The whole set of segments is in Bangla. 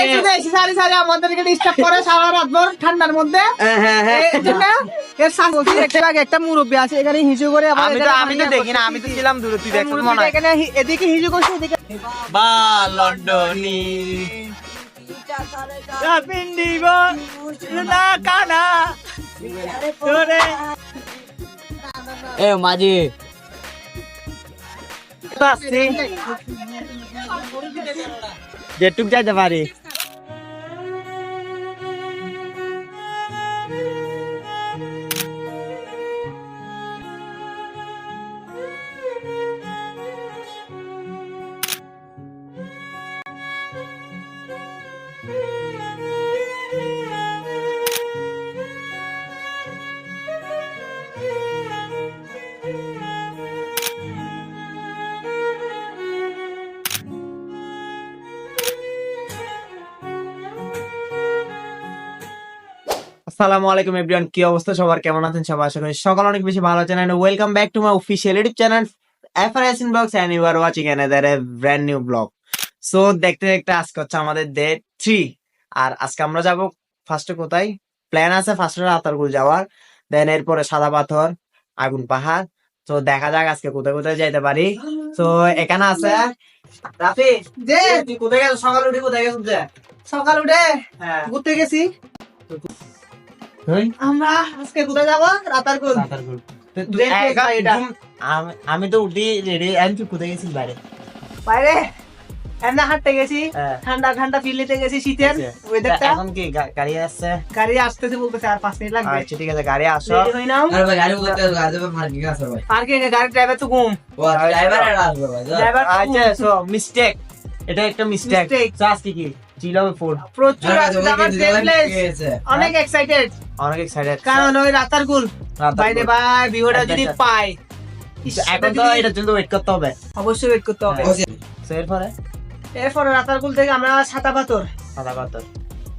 এই শুধু সারি সারি আমাদেরকে ডিস্টার্ব করে সারা রাত ভর ঠান্ডার মধ্যে। হ্যাঁ হ্যাঁ হ্যাঁ। এর একটা আগে একটা মুরব্বী আছে এখানে হিজু করে আমি তো আমি তো দেখি না আমি তো ছিলাম দূরে তুই এই মনে হয়। এখানে এদিকে হিজু করছে এদিকে বা লন্ডনি। পিন্ডিব না কানা। তোরে এ মাঝি। আসছি। যেটুক যাইতে পারি আসসালামু আলাইকুম এভরিওয়ান কি অবস্থা? সবার কেমন আছেন? সবাই আশা করি সকাল অনেক বেশি ভালো আছেন। And welcome back to my official YouTube channel FRS inbox and you are watching another a brand new blog so দেখতে দেখতে আজকে হচ্ছে আমাদের ডে থ্রি আর আজকে আমরা যাব ফার্স্টে কোথায়? প্ল্যান আছে ফার্স্টে রাতারগুল যাওয়ার। দেন এরপরে সাদা পাথর আগুন পাহাড়। তো দেখা যাক আজকে কোথায় কোথায় যাইতে পারি। তো এখানে আছে রাফি যে তুই কোথায় গেছিস সকাল উঠে কোথায় গেছিস যে? সকাল উঠে হ্যাঁ। ঘুরতে গেছি? আমরা আজকে কোথায় যাব? রাতারগুল। আমি- তো উঠি রেডি আমি তুই কোথায় গেছিস বাইরে? বাইরে? এমনি হাঁটতে গেছি হ্যাঁ। ঠান্ডা ঠান্ডা ফিল নিতে গেছি শীতের আচ্ছা। ওয়েদারটা এখন কি গাড়ি আসছে? গাড়ি আসতেছে বলতেছে আর পাঁচ মিনিট লাগবে। আচ্ছা ঠিক আছে গাড়ি আসো। আরে গাড়ি পার্কিং আছে ভাই। পার্কিং গাড়ি ড্রাইভার তো ঘুম। ড্রাইভার আর আসবে ভাই ড্রাইভার আচ্ছা সো মিস্টেক এটা একটা মিস্টেক আজকে কি? ছিল ফুড প্রচুর আছে আমার প্লেস অনেক এক্সাইটেড অনেক এক্সাইটেড কারণ ওই রাতারগুল বাইরে ভাই ভিউটা যদি পাই। এখন তো এটার জন্য ওয়েট করতে হবে। অবশ্যই ওয়েট করতে হবে। এরপরে? এরপরে রাতারগুল থেকে আমরা সাতা পাথর। সাদা পাথর।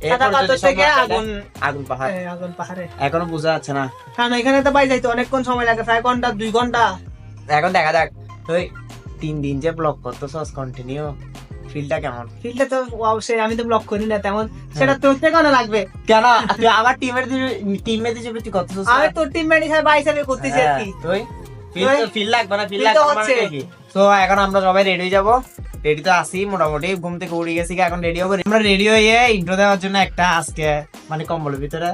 সাদা এরপরে পাথর যদি থেকে সম্ভব হয় আগুন আগুন পাহাড়। হ্যাঁ, আগুন পাহাড়ে। এখনও বোঝা যাচ্ছে না। কারণ এখানে তো বাই যাইতে অনেকক্ষণ সময় লাগে প্রায় ঘণ্টা দুই ঘণ্টা। এখন দেখা যাক। তিন দিন যে ব্লগ করতেছস কন্টিনিউ ফিলটা কেমন? ফিল্ডে তো ওয়াও সে আমি তো ব্লক করি না তেমন। সেটা তোর থেকে কেন লাগবে। কেন? তুই আমার টিমের হিসেবে তুই করতেছস আমি তোর টিম ম্যান হিসাবে বাই হিসাবে করতেছি আর কি। তুই? ফিল তো ফিল লাগবে না ফিল লাগবে মানে তো এখন আমরা সবাই রেডি হয়ে যাব। রেডি তো আসি মোটামুটি। ঘুম থেকে উড়ে গেছি এখন রেডি হব? আমরা রেডি হয়ে ইন্ট্রো দেওয়ার জন্য একটা আজকে মানে কম্বলের ভিতরে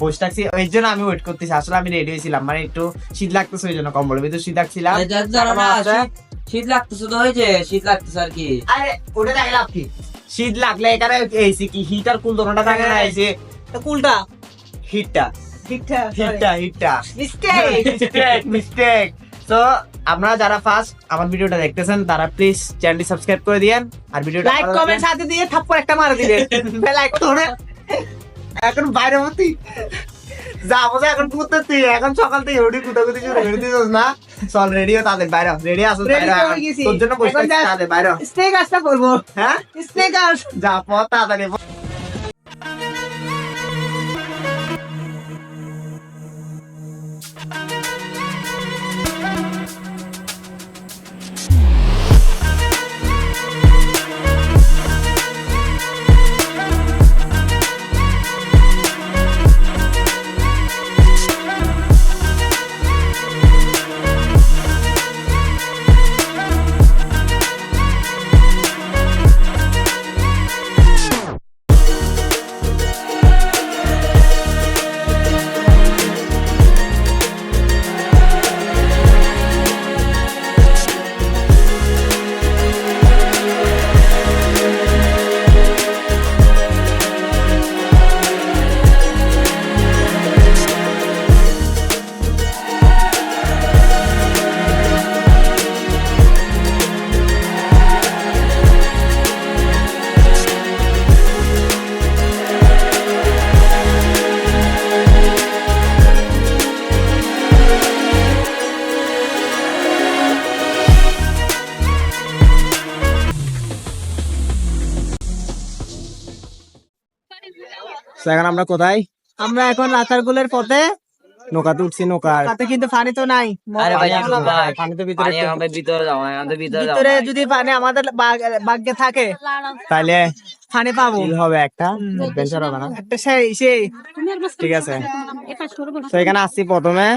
বসে থাকছি। ওই জন্য আমি ওয়েট করতেছি। আসলে আমি রেডি হয়েছিলাম। মানে একটু শীত লাগতেছে ওই জন্য কম্বলের ভিতরে শীত লাগছিলাম। শীত- লাগতেছে তো হয়েছে শীত লাগতেছে আর কি। আরে ওটা দেখে লাভ কি। শীত লাগলে এখানে এসি কি? হিট আর কুল দোনোটা থাকে না এসি। কুলটা হিটটা হিটটা হিটটা মিস্টেক মিস্টেক মিস্টেক তো আপনারা যারা ফার্স্ট আমার ভিডিওটা দেখতেছেন তারা প্লিজ চ্যানেলটি সাবস্ক্রাইব করে দিয়েন আর ভিডিওটা লাইক কমেন্ট সাথে দিয়ে থাপ্পড় একটা মারা দিলে লাইক তোরে এখন বাইরে মতি যাব যে এখন ঘুরতে এখন সকাল থেকে উঠি কুতি শুরু করে দিছিস না। চল রেডিও তাদের বাইরে রেডি আসো তোর জন্য বসে তাদের বাইরে স্নেক আসটা করব হ্যাঁ? স্নেক আস। যা পথ তাড়াতাড়ি এখন আমরা কোথায়? আমরা এখন রাতারগুলের পথে। নৌকাতে উঠছি নৌকার তাতে কিন্তু পানি তো নাই। আরে ভাই পানি তো ভিতরে আমাদের ভিতরে যাও আমাদের ভিতরে যাও। ভিতরে যদি পানি আমাদের বাগ- ভাগ্যে থাকে তাহলে পানি পাবো। হবে একটা। অ্যাডভেঞ্চার হবে না। একটা সেই সেই। ঠিক আছে। তো এখানে আসছি প্রথমে।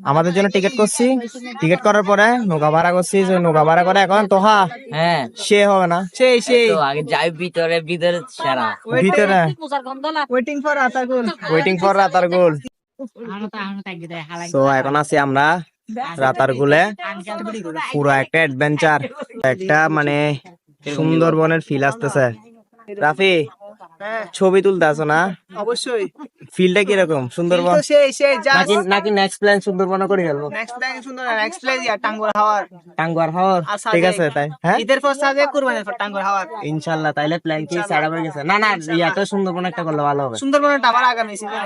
আমাদের জন্য টিকিট করছি। টিকিট করার পরে নৌকা ভাড়া করছি যে নৌকা ভাড়া করে এখন তোহা হ্যাঁ। সে হবে না সেই সেই। আগে যাই ভিতরে ভিতরে সেরা। ভিতরে। ওয়েটিং ফর আতাকুল ওয়েটিং ফর রাতার গোল তো এখন আছি আমরা রাতার গোলে পুরো একটা অ্যাডভেঞ্চার একটা মানে সুন্দরবনের ফিল আসতেছে। রাফি ছবি তুলতে আসো না? অবশ্যই। ফিলটা কীরকম? সুন্দরবন? সেই সেই নাকি নাকি নেক্সট প্ল্যান সুন্দরবনে করে গেল নেক্সট টাইম সুন্দর next place yeah Tanguar Haor Tanguar Haor? ঠিক আছে তাই। হ্যাঁ? ঈদের পর সাজে কুরবানির পর টাঙ্গুর হাওয়ার ইনশাল্লাহ তাইলে প্ল্যান কি? সারা হয়ে গেছে। না না ইয়াতে সুন্দরবন একটা করলে ভালো হবে। সুন্দরবনের টাবার আগামী সিজনে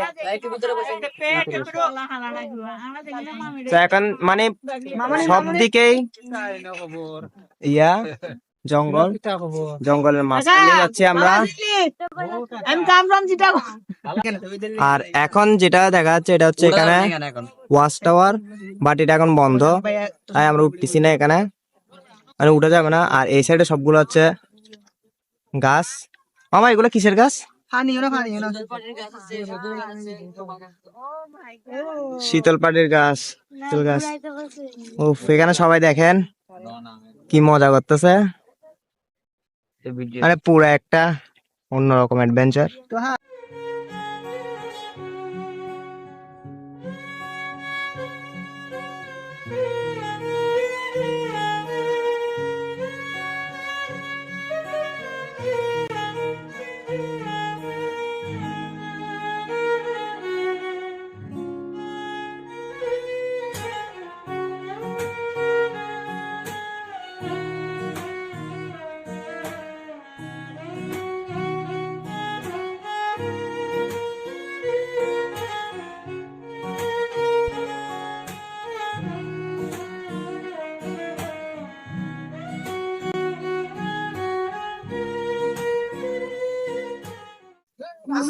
তো এখন মানে সব দিকেই ইয়া জঙ্গল। জঙ্গলের মাঝখানে যাচ্ছি আমরা। আর এখন যেটা দেখা যাচ্ছে এটা হচ্ছে এখানে ওয়াচ টাওয়ার। বাট এটা এখন বন্ধ। তাই আমরা উঠতেছি না এখানে। মানে উঠে যাবে না। আর এই সাইডে সবগুলো হচ্ছে গাছ। মামা এগুলো কিসের গাছ? শীতল পাটির গাছ শীতল গাছ। উফ এখানে সবাই দেখেন। কি মজা করতেছে। মানে পুরো একটা অন্যরকম অ্যাডভেঞ্চার তো হ্যাঁ।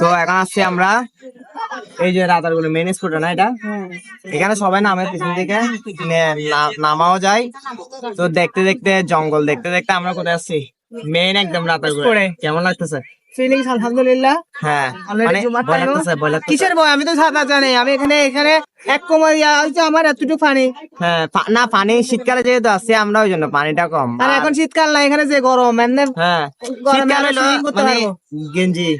তো এখন আসছি আমরা এই যে রাতারগুলো মেন স্পট না এটা? এখানে সবাই নামে পিছন থেকে নামাও যায়। তো দেখতে দেখতে জঙ্গল দেখতে দেখতে আমরা কোথায় আসছি মেন একদম রাতারগুলো করে। কেমন লাগতেছে? ফিলিংস আলহামদুলিল্লাহ। হ্যাঁ। মানে কিসের বই আমি তো সাঁতার জানি। আমি এখানে এখানে এক হচ্ছে আমার এতটুকু পানি। হ্যাঁ না পানি শীতকালে যেহেতু আসছে আমরা ওই জন্য পানিটা কম। আর এখন শীতকাল না এখানে যে গরম হ্যাঁ শীতকালে মানে গেঞ্জি।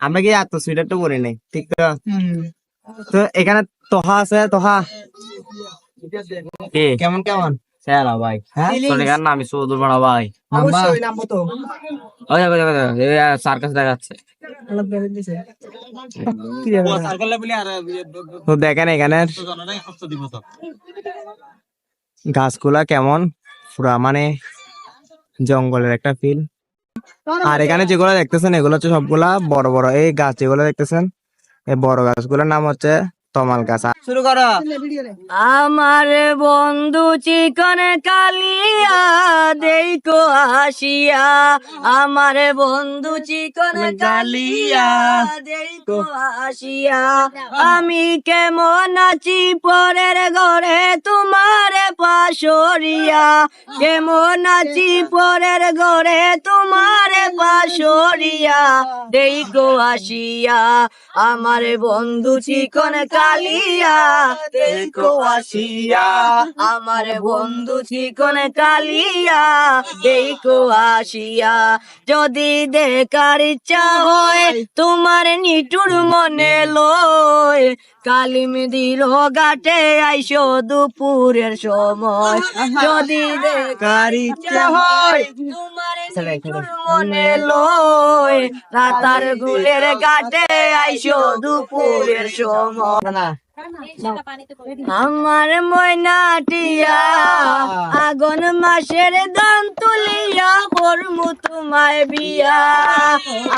আমরা কি এত সুইটার তো করি নাই? ঠিক তো? তো এখানে তোহা আছে তোহা। কেমন কেমন? সেরা ভাই। হ্যাঁ? সোনিকার নাম সৌদুর বাড়া ভাই। অবশ্যই নামবো তো। ওই দেখো দেখো দেখো সার্কাস দেখাচ্ছে। তো দেখেন এখানে গাছগুলা কেমন? পুরা মানে জঙ্গলের একটা ফিল আর এখানে যেগুলো দেখতেছেন এগুলো হচ্ছে সবগুলা বড় বড়। এই গাছ যেগুলো দেখতেছেন এই বড় গাছগুলোর নাম হচ্ছে তমাল গাছ। শুরু করো। আমার বন্ধু চিকন কালিয়া দেখো আসিয়া। আমার বন্ধু চিকন কালিয়া। দেখো আসিয়া। আমি কেমন আছি পরের ঘরে তোমার পাশরিয়া। কেমন আছি পরের ঘরে তোমার পাশরিয়া। দেখো আসিয়া। আমার বন্ধু চিকন কালিয়া দেখো আসিয়া আমার বন্ধু চিকন কালিয়া দেখো আসিয়া। যদি দেখার ইচ্ছা হয় তোমার নিটুর মনে লয়। কালিম দিল গাটে আইসো দুপুরের সময়। যদি দেখার ইচ্ছা হয় তোমার মনে লয়। রাতার গুলের গাটে আইসো দুপুরের সময়। আমার ময়নাটিয়া আগুন মাসের দাম তুলিয়া করমু তোমায় বিয়া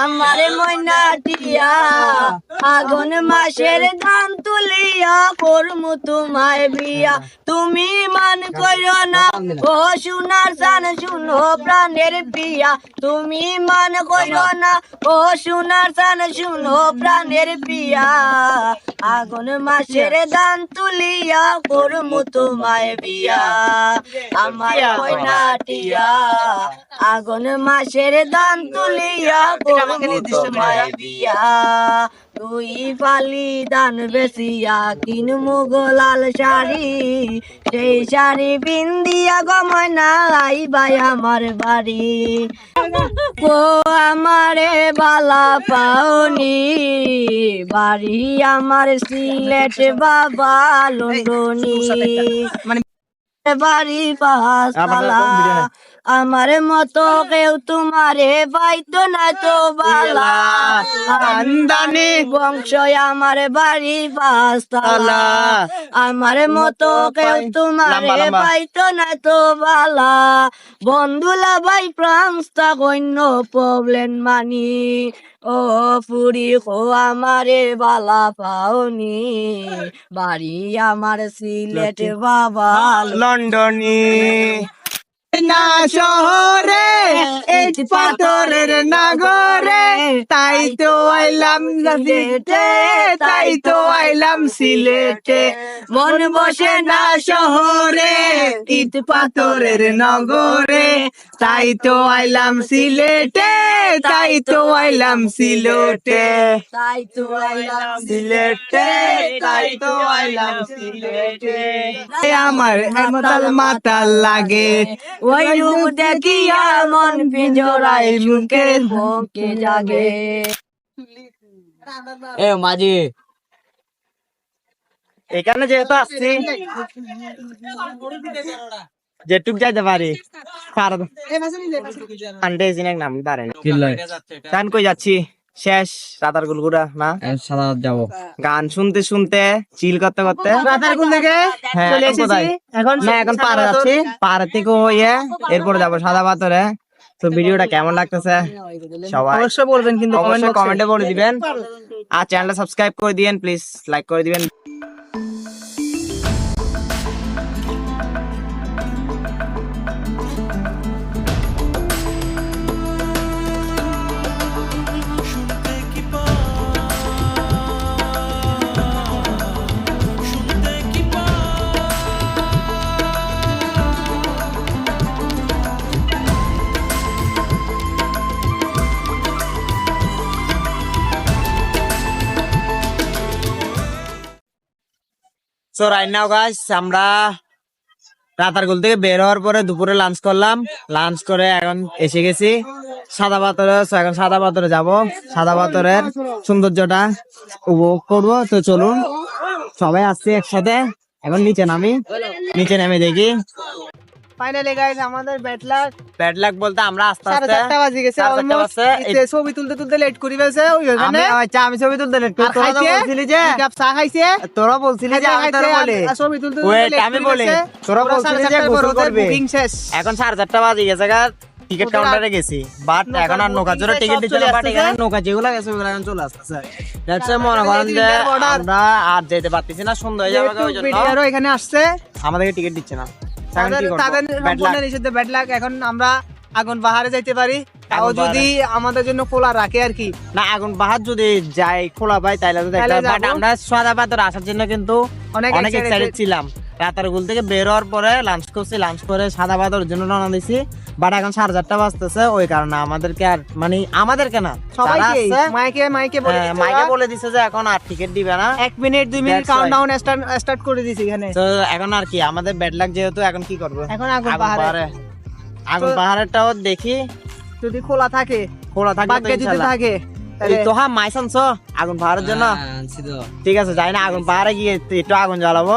আমার ময়নাটিয়া আগুন মাসের ধান তুলিয়া করমু তোমায় বিয়া। তুমি মান করো না ও সোনার জান শুনো প্রাণের পিয়া। তুমি মান করো না ও সোনার জান শুনো প্রাণের পিয়া। আগুন মাসের ধান তুলিয়া করমু তোমায় বিয়া। আমার কইনাটিয়া আগুন মাসের ধান তুলিয়া বিয়া তুই পালি দান বেসিয়া কিনমু গোলাল শাড়ি। সেই শাড়ি বিন্দিয়া গমনা আইবাই আমার বাড়ি। ও আমারে বালা পাওনি বাড়ি আমার সিলেট বাবা লন্ডনি মানে বাড়ি পাঁচতলা আমার মতো কেউ তোমারে পাইতো না তো বালা। বংশ আমার বাড়ি পাঁচতলা আমার মতো কেউ তোমারে। পাইতো না তো বালা। বন্ধুলা ভাই প্রাংস্তা কন্য প্রবলেম মানি। ও পুরি কো আমারে বালা পাওনি। বাড়ি আমার সিলেট বাবা। লন্ডনী। না শহরে এই পাথরের নাগরে তাই তো আইলাম সিলেটে তাই তো আইলাম সিলেটে। মন বসে না শহরে ইট পাথরের নগরে তাই তো আইলাম সিলেটে তাই তো আইলাম সিলেটে। তাই তো আইলাম সিলেটে তাই তো আইলাম সিলেটে। আমার মাতাল মাতাল লাগে ওই রূপ দেখিয়া মন পিঞ্জরায় জাগে। এ মাঝি। এখানে যেহেতু আসছি যেটুক যাইতে পারি। আন্টে সিনেক নাম পারে না। কিল্লাই কই যাচ্ছি? শেষ রাতার গুলগুড়া না? সাদা যাব। গান শুনতে শুনতে চিল করতে করতে। রাতার গুল থেকে হ্যাঁ, চলে এখন এসেছি? এখন না এখন পাড়া যাচ্ছি পাড়া থেকে হয়ে এরপর যাব সাদা পাথরে তো ভিডিওটা কেমন লাগতেছে? সবাই অবশ্যই বলবেন কিন্তু কমেন্ট অবশ্যই কমেন্টে বলে দিবেন। আর চ্যানেলটা সাবস্ক্রাইব করে দিবেন প্লিজ লাইক করে দিবেন। সো রাইট নাও গাইস আমরা রাতারগুল থেকে বের হওয়ার পরে দুপুরে লাঞ্চ করলাম। লাঞ্চ করে এখন এসে গেছি। সাদা পাথরে এখন সাদা পাথরে যাব। সাদা পাথরের সৌন্দর্যটা উপভোগ করব। তো চলুন, সবাই আসছি একসাথে। এখন নিচে নামি। নিচে নেমে দেখি। ফাইনালি গাইস আমাদের ব্যাটলাক ব্যাড লাক বলতে আমরা আস্তে আস্তে বাজে গেছে অলমোস্ট বাজছে। ছবি তুলতে তুলতে লেট করি ফেলছে ওই আমি আচ্ছা আমি ছবি তুলতে লেট তোরা বলছিলি যে কাপ চা খাইছে? তোরা বলছিলি যে বলে। ছবি তুলতে আমি বলি। তোরা বলছিলি যে গোসল করবি। বুকিং শেষ। এখন সাড়ে চারটা বাজে গেছে গা। টিকিট কাউন্টারে গেছি। বাট এখন আর নৌকার জন্য টিকিট বাট। এখানে নৌকা যেগুলো গেছে ওগুলো এখন চলে আসতেছে। যাচ্ছে মনে করেন যে আমরা আর যেতে পারতেছি না সুন্দর হয়ে যাবে ওই জন্য। এখানে আসছে। আমাদেরকে টিকিট দিচ্ছে না। তাদের। সম্পূর্ণ নিষিদ্ধ ব্যাড লাক এখন আমরা আগুন বাহারে যাইতে পারি। তাও যদি আমাদের জন্য খোলা রাখে আর কি। না আগুন বাহার যদি যাই খোলা পাই তাইলে তো বাট আমরা সাদা পাথর আসার জন্য কিন্তু অনেক অনেক এক্সাইটেড ছিলাম। রাতারগুল থেকে বের হওয়ার পরে লাঞ্চ করছি। লাঞ্চ করে সাদা পাথর জন্য রওনা দিছি। বাট এখন সাড়ে চারটা বাজতেছে ওই কারণে আমাদেরকে আর মানে আমাদেরকে না সবাইকে মাইকে মাইকে বলে হ্যাঁ, দিচ্ছে মাইকে বলে দিছে যে এখন আর টিকিট দিবে না। এক মিনিট দুই মিনিট কাউন্টডাউন স্টার্ট করে দিছি এখানে। তো এখন আর কি আমাদের ব্যাড লাক যেহেতু এখন কি করব? এখন আগুন পাহাড়ে। আগুন পাহাড়েরটাও দেখি। যদি খোলা থাকে খোলা ভাগ্যে যদি। থাকে তো হ্যাঁ মাইসান আগুন পাহাড়ের জন্য? হ্যাঁ, ঠিক আছে যাই না আগুন পাহাড়ে গিয়ে একটু আগুন জ্বালাবো।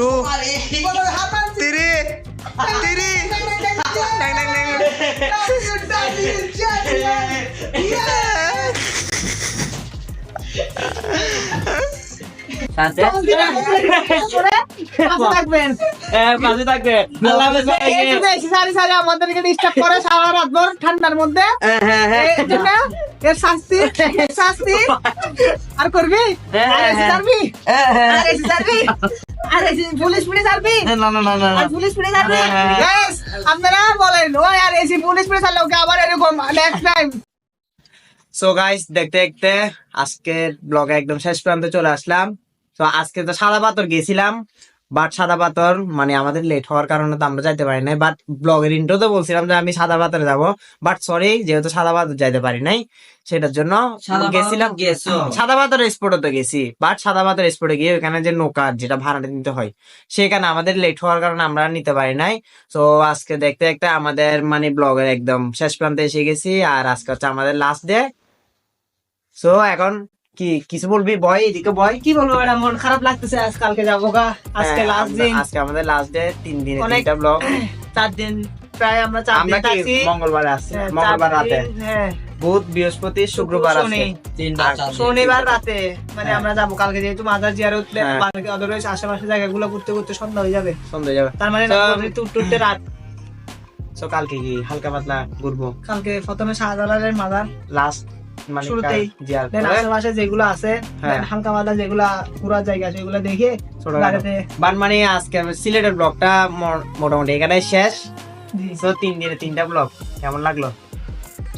টু থ্রি থ্রি সাথে পাশে থাকবেন। হ্যাঁ পাশে থাকবে আল্লাহ হাফেজ সবাইকে। এই যে বেশি সারি সারি আমাদেরকে ডিস্টার্ব করে সারা রাত ভর ঠান্ডার মধ্যে হ্যাঁ হ্যাঁ এর শাস্তি শাস্তি। আর করবি? আর এসে। ছাড়বি। আর এসে ছাড়বি? আর এসে পুলিশ পুলিশ ছাড়বি? না না না না পুলিশ পুলিশ ছাড়বি। Guys, আপনারা বলেন ওই আর এসে পুলিশ পুলিশ ওকে আবার এরকম নেক্সট টাইম সো গাইস দেখতে দেখতে আজকের ব্লগে একদম শেষ প্রান্তে চলে আসলাম। তো আজকে তো সাদা পাথর গেছিলাম। বাট সাদা পাথর মানে আমাদের লেট হওয়ার কারণে তো আমরা যাইতে পারি নাই। বাট ব্লগের ইন্ট্রোতে বলছিলাম যে আমি সাদা পাথরে যাব। বাট সরি যেহেতু সাদা পাথর যাইতে পারি নাই সেটার জন্য গেছিলাম? সাদা পাথর স্পটে তো গেছি। বাট সাদা পাথর স্পটে গিয়ে ওখানে যে নৌকা যেটা ভাড়াটা নিতে হয় সেখানে আমাদের লেট হওয়ার কারণে আমরা নিতে পারি নাই। তো আজকে দেখতে দেখতে আমাদের মানে ব্লগের একদম শেষ প্রান্তে এসে গেছি। আর আজকে হচ্ছে আমাদের লাস্ট ডে সো এখন কি কিছু বলবি? বয় এদিকে বয়। কি বলব ম্যাডাম? মন খারাপ লাগতেছে আজ কালকে যাব গা। আজকে হ্যাঁ, লাস্ট দিন। আজকে আমাদের লাস্ট ডে তিন দিনে তিনটা ব্লগ চার দিন প্রায় আমরা চার দিন কি থাকছি মঙ্গলবার আসছি হ্যাঁ, মঙ্গলবার রাতে? হ্যাঁ। বুধ বৃহস্পতি শুক্রবার আছে। শনিবার রাতে। মানে হ্যাঁ। আমরা যাব কালকে যেহেতু মাদার জিয়ারত হ্যাঁ। আদারওয়াইজ আশেপাশে জায়গাগুলো ঘুরতে ঘুরতে সন্ধ্যা হয়ে যাবে। সন্ধ্যা যাবে। তার মানে টুট টুটতে রাত। সো কালকে কি হালকা পাতলা ঘুরবো? কালকে প্রথমে শাহজালালের মাদার লাস্ট শুরুতেই। দেন আশেপাশে যেগুলো আছে হ্যাঁ। হালকা মাদা যেগুলা ঘোরার জায়গা সেগুলো দেখে ছোট মানে আজকে সিলেটের ব্লগটা মোটামুটি এখানে শেষ। তো তিন দিনে তিনটা ব্লগ। কেমন লাগল?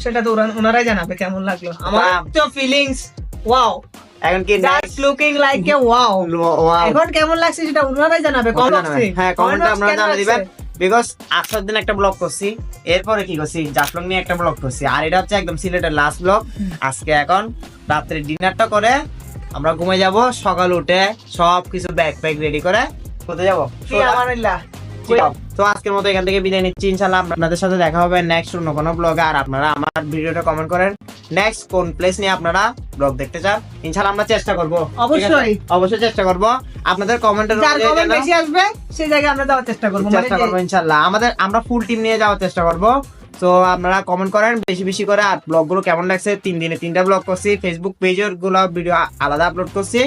সেটা তো ওনারাই জানাবে কেমন লাগল। আমার তো ফিলিংস ওয়াও এখন কি লুকিং লাইক এ ওয়াও এখন কেমন লাগছে সেটা ওনারাই জানাবে কমেন্ট জানাবেন। হ্যাঁ কমেন্টে আপনারা জানিয়ে দিবেন। বিকজ আসার দিন একটা ব্লগ করছি এরপরে কি করছি? জাফলং নিয়ে একটা ব্লগ করছি। আর এটা হচ্ছে একদম সিলেটের লাস্ট ব্লগ আজকে এখন রাত্রে ডিনারটা করে আমরা ঘুমে যাব সকাল উঠে সব কিছু ব্যাগ প্যাক রেডি করে কোথায় যাব? আমানিল্লাহ তো আজকের মতো এখান থেকে বিদায় নিচ্ছি ইনশাল্লাহ আপনাদের সাথে দেখা হবে নেক্সট অন্য কোনো ব্লগে আর আপনারা আমার ভিডিওটা কমেন্ট করেন নেক্সট কোন প্লেস নিয়ে আপনারা ব্লগ দেখতে চান ইনশাল্লাহ আমরা চেষ্টা করব। অবশ্যই। অবশ্যই চেষ্টা করব। আপনাদের কমেন্টের যার কমেন্ট বেশি আসবে সেই জায়গায় আমরা যাওয়ার চেষ্টা করব। মানে চেষ্টা করব ইনশাল্লাহ আমাদের আমরা ফুল টিম নিয়ে যাওয়ার চেষ্টা করব। তো আপনারা কমেন্ট করেন বেশি বেশি করে। আর ব্লগগুলো কেমন লাগছে? তিন দিনে তিনটা ব্লগ করছি। ফেসবুক পেজেরগুলো ভিডিও আলাদা আপলোড করছি।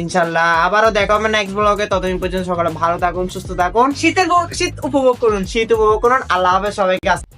ইনশাল্লাহ আবারও দেখা হবে নেক্সট ব্লগে ততদিন পর্যন্ত সকালে ভালো থাকুন সুস্থ থাকুন। শীতের শীত উপভোগ করুন। শীত উপভোগ করুন। আল্লাহ হাফেজ সবাইকে।